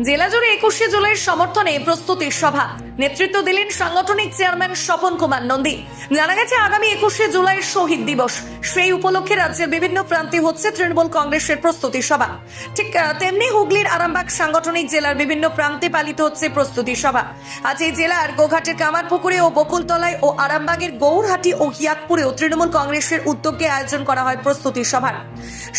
জেলা জুড়ে একুশে জুলাইয়ের সমর্থনে প্রস্তুতির সভা। নেতৃত্ব দিলেন সাংগঠনিক চেয়ারম্যান স্বপন কুমার নন্দী। জানা গেছে, আগামী একুশে জুলাইয়ের শহীদ দিবস। সেই উপলক্ষে রাজ্যের বিভিন্ন প্রান্তে হচ্ছে তৃণমূল কংগ্রেসের প্রস্তুতি সভা। ঠিক তেমনি হুগলির আরামবাগ সাংগঠনিক জেলার বিভিন্ন প্রান্তে পালিত হচ্ছে প্রস্তুতি সভা। আজ এই জেলার গোঘাটের কামারপুকুরে ও বকুলতলায় ও আরামবাগের গৌরহাটি ও হিয়াকপুরেও তৃণমূল কংগ্রেসের উদ্যোগে আয়োজন করা হয় প্রস্তুতি সভার।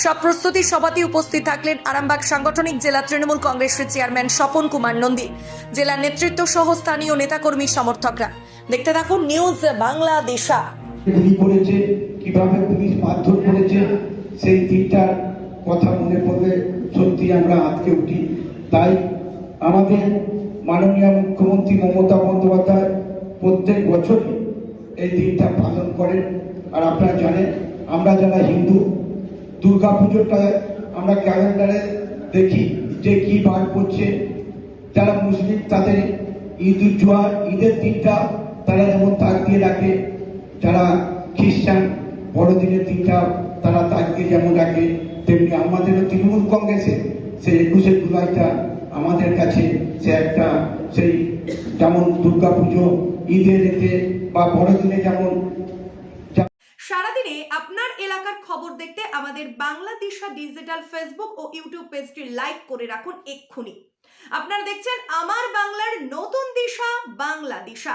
সব প্রস্তুতি সভাতে উপস্থিত থাকলেন আরামবাগ সাংগঠনিক জেলা তৃণমূল কংগ্রেসের চেয়ারম্যান স্বপন কুমার নন্দী। জেলার নেতৃত্ব সহ স্থানীয় নেতাকর্মী সমর্থকরা। দেখতে থাকুন নিউজ বাংলাদেশা গুলি করেছে কীভাবে পুলিশ মারধর করেছে, সেই দিকটার কথা মনে পড়লে সত্যি আমরা আজকে উঠি। তাই আমাদের মাননীয় মুখ্যমন্ত্রী মমতা বন্দ্যোপাধ্যায় প্রত্যেক বছরই এই দিনটা পালন করেন। আর আপনারা জানেন, আমরা যারা হিন্দু দুর্গা পুজোটায় আমরা ক্যালেন্ডারে দেখি যে কি বার করছে যারা মুসলিম, তাদের ঈদ ঈদের দিনটা তারা যেমন তাক দিয়ে রাখে যারা খ্রিস্টান, বড়দিনের দিনটা তারা তাকে যেমন রাখে তেমনি আমাদেরও তৃণমূল কংগ্রেসে সেই একুশে জুলাইটা আমাদের কাছে সে একটা সেই যেমন ঈদের এতে বা বড়দিনে যেমন সারাদিনে আপনার এলাকার খবর দেখতে আমাদের বাংলাদেশা ডিজিটাল ফেসবুক ও ইউটিউব পেজটি লাইক করে রাখুন এক্ষুনি। আপনারা দেখছেন আমার Alicia